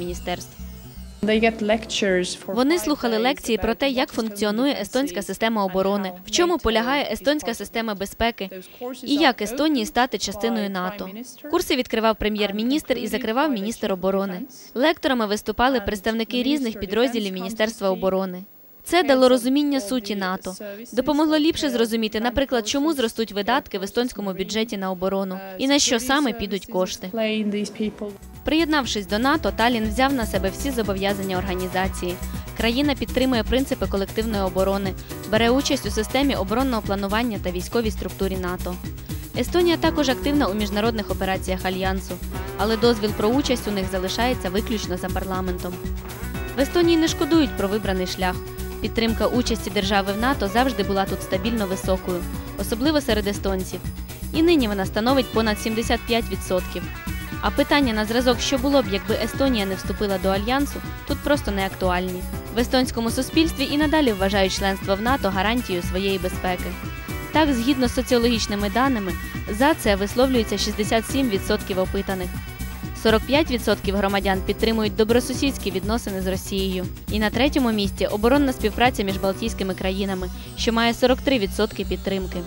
міністерств. Вони слухали лекції про те, як функціонує естонська система оборони, в чому полягає естонська система безпеки і як Естонії стати частиною НАТО. Курси відкривав прем'єр-міністр і закривав міністр оборони. Лекторами виступали представники різних підрозділів Міністерства оборони. Це дало розуміння суті НАТО, допомогло ліпше зрозуміти, наприклад, чому зростуть видатки в естонському бюджеті на оборону і на що саме підуть кошти. Приєднавшись до НАТО, Талін взяв на себе всі зобов'язання організації. Країна підтримує принципи колективної оборони, бере участь у системі оборонного планування та військовій структурі НАТО. Естонія також активна у міжнародних операціях альянсу, але дозвіл про участь у них залишається виключно за парламентом. В Естонії не шкодують про вибраний шлях. Підтримка участі держави в НАТО завжди була тут стабільно високою, особливо серед естонців. І нині вона становить понад 75%. А питання на зразок, що було б, якби Естонія не вступила до альянсу, тут просто не актуальні. В естонському суспільстві і надалі вважають членство в НАТО гарантією своєї безпеки. Так, згідно з соціологічними даними, за це висловлюється 67% опитаних. 45% громадян підтримують добросусідські відносини з Росією. І на третьому місці оборонна співпраця між Балтійськими країнами, що має 43% підтримки.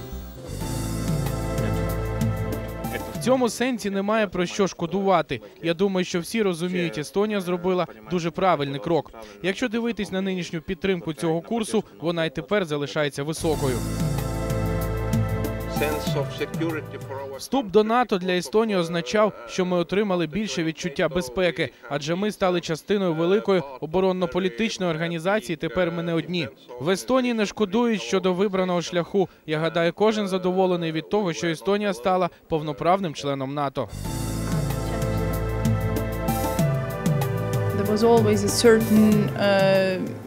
Цьому сенсі немає про що шкодувати. Я думаю, що всі розуміють, Естонія зробила дуже правильний крок. Якщо дивитись на нинішню підтримку цього курсу, вона й тепер залишається високою. Вступ до НАТО для Естонії означав, що ми отримали більше відчуття безпеки, адже ми стали частиною великої оборонно-політичної організації. Тепер ми не одні. В Естонії не шкодують щодо вибраного шляху. Я гадаю, кожен задоволений від того, що Естонія стала повноправним членом НАТО. There was always a certain uh,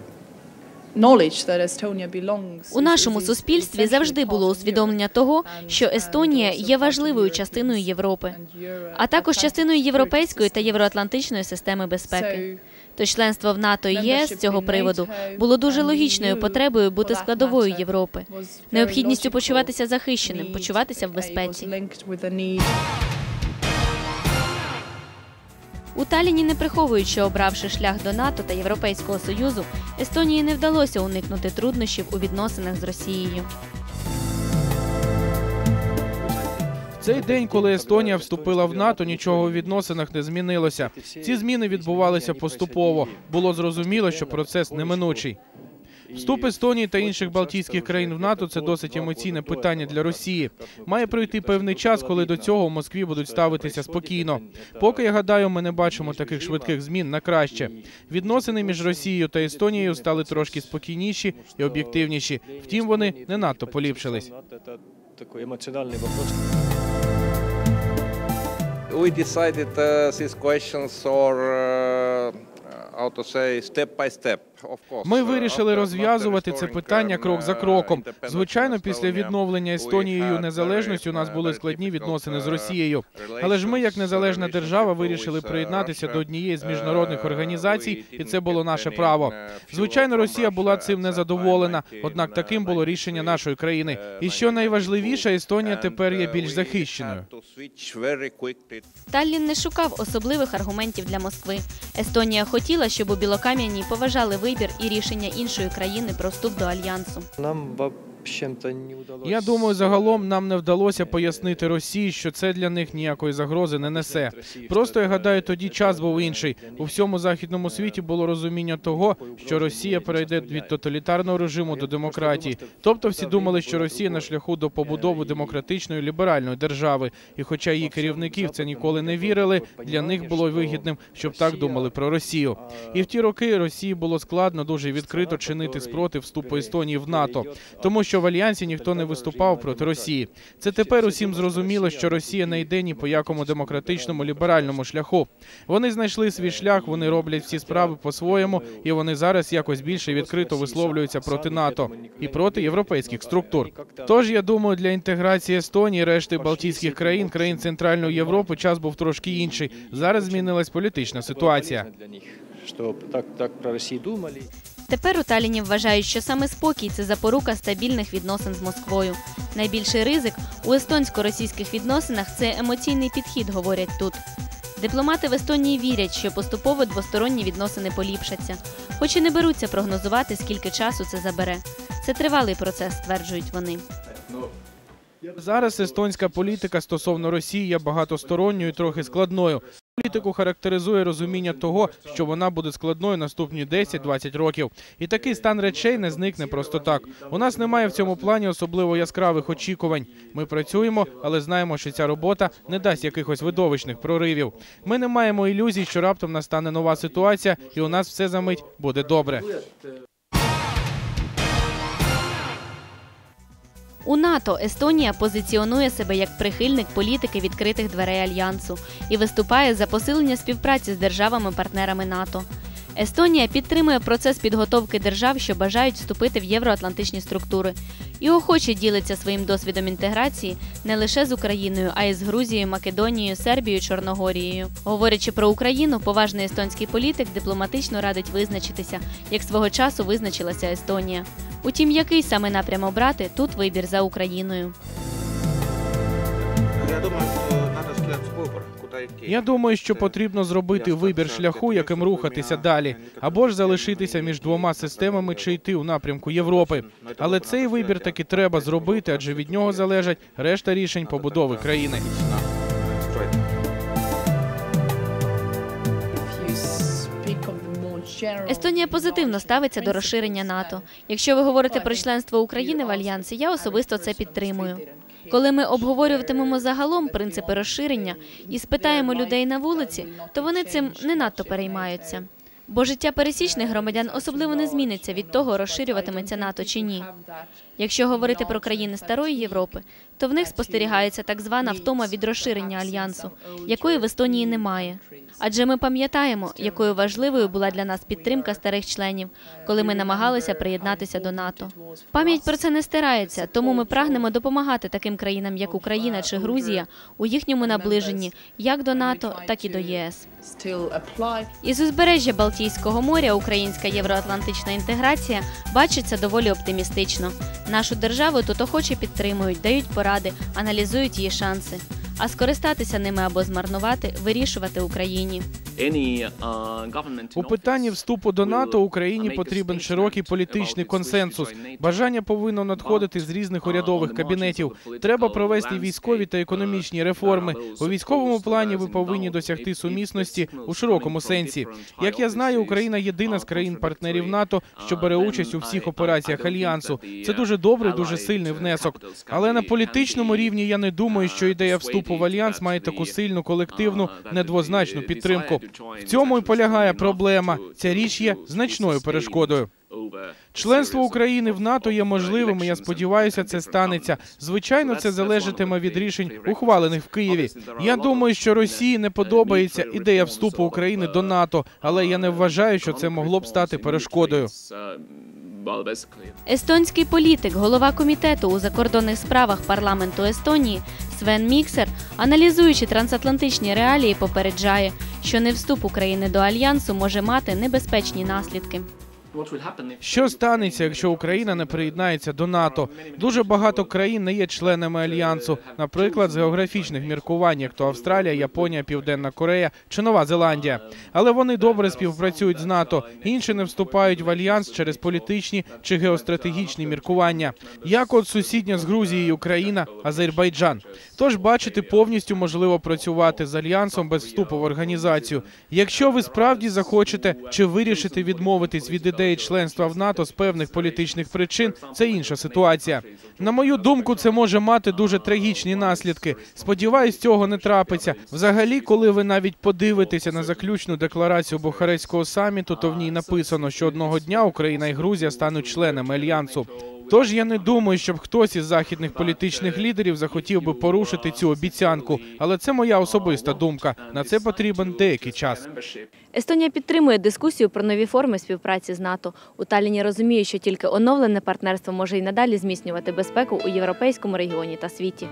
У нашому суспільстві завжди було усвідомлення того, що Естонія є важливою частиною Європи, а також частиною європейської та євроатлантичної системи безпеки. То членство в НАТО і ЄС з цього приводу було дуже логічною потребою бути складовою Європи, необхідністю почуватися захищеним, почуватися в безпеці. У Таліні не приховують, що обравши шлях до НАТО та Європейського Союзу, Естонії не вдалося уникнути труднощів у відносинах з Росією. Цей день, коли Естонія вступила в НАТО, нічого у відносинах не змінилося. Ці зміни відбувалися поступово. Було зрозуміло, що процес неминучий. Вступ Естонії та інших Балтійських країн в НАТО це досить емоційне питання для Росії. Має пройти певний час, коли до цього в Москві будуть ставитися спокійно. Поки я гадаю, ми не бачимо таких швидких змін на краще. Відносини між Росією та Естонією стали трошки спокійніші і об'єктивніші. Втім, вони не надто поліпшились. Это такой эмоциональный вопрос. We decided uh, these questions or uh, how to say step by step. Ми Uh, вирішили розв'язувати це питання um, крок за uh, кроком. Звичайно, після відновлення Естонією незалежності у нас були uh, складні відносини з uh, Росією. Але ж ми, як незалежна uh, держава, вирішили uh, приєднатися до однієї з Uh, міжнародних організацій, і це було наше право. uh, Звичайно, Росія була цим незадоволена, однак таким було рішення нашої країни. І що найважливіше, Естонія тепер є більш захищеною. Таллін не шукав особливих аргументів для Москви. Естонія хотіла, щоб у Білокам'яній поважали вибір і рішення іншої країни про вступ до альянсу. Нам. Я думаю, загалом нам не вдалося пояснити Росії, що це для них ніякої загрози не несе. Просто я гадаю, тоді час був інший. У всьому західному світі було розуміння того, що Росія перейде від тоталітарного режиму до демократії. Тобто всі думали, що Росія на шляху до побудови демократичної ліберальної держави. І хоча її керівники в це ніколи не вірили, для них було вигідним, щоб так думали про Росію. І в ті роки Росії було складно дуже відкрито чинити спротив вступу Естонії в НАТО, тому що в альянсі ніхто не виступав проти Росії. Це тепер усім зрозуміло, що Росія не йде ні по якому демократичному ліберальному шляху. Вони знайшли свій шлях, вони роблять всі справи по-своєму, і вони зараз якось більше відкрито висловлюються проти НАТО і проти європейських структур. Тож я думаю, для інтеграції Естонії, решти Балтійських країн, країн Центральної Європи, час був трошки інший. Зараз змінилась політична ситуація. Них, так, так про Россию думали. Тепер у Таліні вважають, що саме спокій це запорука стабільних відносин з Москвою. Найбільший ризик у естонсько-російських відносинах це емоційний підхід, говорять тут. Дипломати в Естонії вірять, що поступово двосторонні відносини поліпшаться, хоч і не беруться прогнозувати, скільки часу це забере. Це тривалий процес, стверджують вони. Зараз естонська політика стосовно Росії є багатосторонньою, трохи складною. Політику характеризує розуміння того, що вона буде складною наступні 10-20 років. І такий стан речей не зникне просто так. У нас немає в цьому плані особливо яскравих очікувань. Ми працюємо, але знаємо, що ця робота не дасть якихось видовищних проривів. Ми не маємо ілюзій, що раптом настане нова ситуація, і у нас все за мить буде добре. У НАТО Естонія позиціонує себе як прихильник політики відкритих дверей альянсу і виступає за посилення співпраці з державами-партнерами НАТО. Естонія підтримує процес підготовки держав, що бажають вступити в євроатлантичні структури, і охоче ділиться своїм досвідом інтеграції не лише з Україною, а й з Грузією, Македонією, Сербією, Чорногорією. Говорячи про Україну, поважний естонський політик дипломатично радить визначитися, як свого часу визначилася Естонія. Утім, який саме напрям обрати, тут вибір за Україною. Я думаю, надо сделать выбор. Я думаю, що потрібно зробити вибір шляху, яким рухатися далі, або ж залишитися між двома системами чи йти у напрямку Європи. Але цей вибір таки треба зробити, адже від нього залежать решта рішень побудови країни. Естонія позитивно ставиться до розширення НАТО. Якщо ви говорите про членство України в альянсі, я особисто це підтримую. Коли ми обговорюватимемо загалом принципи розширення і спитаємо людей на вулиці, то вони цим не надто переймаються. Бо життя пересічних громадян особливо не зміниться від того, розширюватиметься НАТО чи ні. Якщо говорити про країни старої Європи, то в них спостерігається так звана втома від розширення альянсу, якої в Естонії немає. Адже ми пам'ятаємо, якою важливою була для нас підтримка старих членів, коли ми намагалися приєднатися до НАТО. Пам'ять про це не стирається, тому ми прагнемо допомагати таким країнам, як Україна чи Грузія, у їхньому наближенні як до НАТО, так і до ЄС. Із узбережжя Балтійського моря українська євроатлантична інтеграція бачиться доволі оптимістично. Нашу державу тут охоче підтримують, дають поради, аналізують її шанси. А скористатися ними або змарнувати вирішувати Україні. У питанні вступу до НАТО Україні потрібен широкий політичний консенсус. Бажання повинно надходити з різних урядових кабінетів. Треба провести військові та економічні реформи. У військовому плані ви повинні досягти сумісності у широкому сенсі. Як я знаю, Україна єдина з країн-партнерів НАТО, що бере участь у всіх операціях альянсу. Це дуже добрий, дуже сильний внесок. Але на політичному рівні я не думаю, що ідея вступу в альянс має таку сильну колективну недвозначну підтримку. В цьому і полягає проблема. Ця річ є значною перешкодою. Членство України в НАТО є можливим. і Я сподіваюся, це станеться. Звичайно, це залежатиме від рішень, ухвалених в Києві. Я думаю, що Росії не подобається ідея вступу України до НАТО, але я не вважаю, що це могло б стати перешкодою. Естонський політик, голова комітету у закордонних справах парламенту Естонії Свен Міксер, аналізуючи трансатлантичні реалії, попереджає, що не вступ України до альянсу може мати небезпечні наслідки. Що станеться, якщо Україна не приєднається до НАТО? Дуже багато країн не є членами альянсу, наприклад, з географічних міркувань, як то Австралія, Японія, Південна Корея чи Нова Зеландія. Але вони добре співпрацюють з НАТО. Інші не вступають в альянс через політичні чи геостратегічні міркування, як от сусідня з Грузією країна Азербайджан. Тож бачите, повністю можливо працювати з альянсом без вступу в організацію. Якщо ви справді захочете чи вирішите відмовитись від ідеї членства в НАТО з певних політичних причин, це інша ситуація. На мою думку, це може мати дуже трагічні наслідки. Сподіваюсь, цього не трапиться. Взагалі, коли ви навіть подивитеся на заключну декларацію Бухарестського саміту, то в ній написано, що одного дня Україна і Грузія стануть членами альянсу. Тож я не думаю, щоб хтось із західних політичних лідерів захотів би порушити цю обіцянку, але це моя особиста думка. На це потрібен деякий час. Естонія підтримує дискусію про нові форми співпраці з НАТО. У Талліні розуміє, що тільки оновлене партнерство може й надалі зміцнювати безпеку у європейському регіоні та світі.